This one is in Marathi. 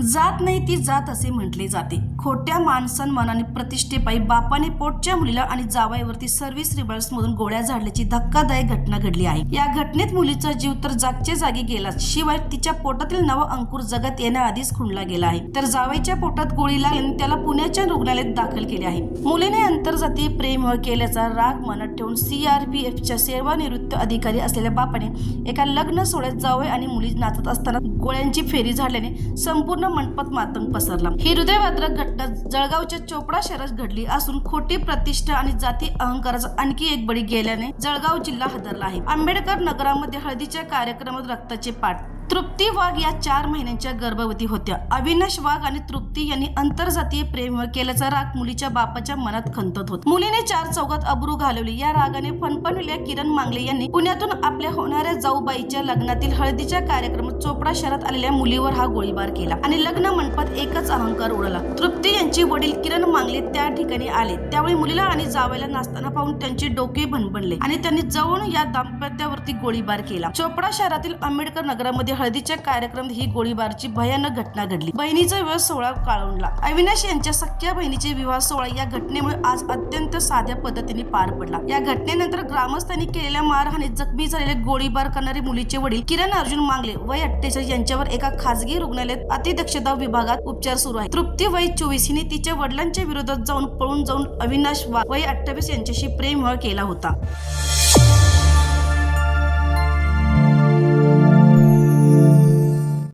जात नाही ती जात असे म्हटले जाते. खोट्या मान आणि प्रतिष्ठेपायी बापाने पोटच्या मुलीला आणि जावाईवरती सर्व्हिस रिबल्स मधून गोळ्या झाडल्याची धक्कादायक घटना घडली आहे. या घटनेत मुलीचा जीव तर जागच्या जागी गेला शिवाय तिच्या पोटातील नवा अंकुर जगत येण्याआधीच खुणला गेला आहे. तर जावईच्या पोटात गोळी लागल्याने त्याला पुण्याच्या रुग्णालयात दाखल केले आहे. मुलीने आंतरजातीय प्रेम केल्याचा राग मनात ठेवून सीआरपीएफच्या सेवानिवृत्त अधिकारी असलेल्या बापाने एका लग्न सोहळ्यात जावई आणि मुली नाचत असताना गोळ्यांची फेरी झाडल्याने संपूर्ण मंडपात मातंग पसरला. ही हृदयवाद्रक घटना जळगावच्या चोपडा शहरात घडली असून खोटी प्रतिष्ठा आणि जाती अहंकाराचा आणखी एक बळी गेल्याने जळगाव जिल्हा हादरला आहे. आंबेडकर नगरामध्ये हळदीच्या कार्यक्रमात रक्ताचे पाठ तृप्ती वाघ या चार महिन्यांच्या गर्भवती होत्या. अविनाश वाघ आणि तृप्ती यांनी आंतरजातीय प्रेम केल्याचा राग मुलीच्या बापाच्या मनात खंतत होता. मुलीने चार चौकात अब्रू घालवली. या रागाने फणफणलेल्या किरण मांगले यांनी पुण्यातून आपल्या होणाऱ्या जाऊबाईच्या लग्नातील हळदीच्या कार्यक्रमात चोपडा शहरात आलेल्या मुलीवर हा गोळीबार केला आणि लग्न मंडपात एकच अहंकार उडाला. तृप्ती यांची वडील किरण मांगले त्या ठिकाणी आले. त्यावेळी मुलीला आणि जावयाला नाचताना पाहून त्यांचे डोके भणभणले आणि त्यांनी जवळून या दाम्पत्यावरती गोळीबार केला. चोपडा शहरातील आंबेडकर नगरामध्ये हळदीच्या कार्यक्रमात ही गोळीबारची भयानक घटना घडली. बहिणीचा विवाह सोहळा काळवला अविनाश यांच्या सख्या बहिणीचे विवाह सोहळा या घटनेमुळे आज अत्यंत साध्या पद्धतीने पार पडला. या घटनेनंतर ग्रामस्थांनी केलेल्या मारहाणीत जखमी झालेले गोळीबार करणारे मुलीचे वडील किरण अर्जुन मांगले वय अठ्ठेचाळीस यांच्यावर एका खासगी रुग्णालयात अतिदक्षता विभागात उपचार सुरू आहे तृप्ती वय चोवीस हिने तिच्या वडिलांच्या विरोधात जाऊन पळून जाऊन अविनाश वय अठ्ठावीस यांच्याशी प्रेम केला होता.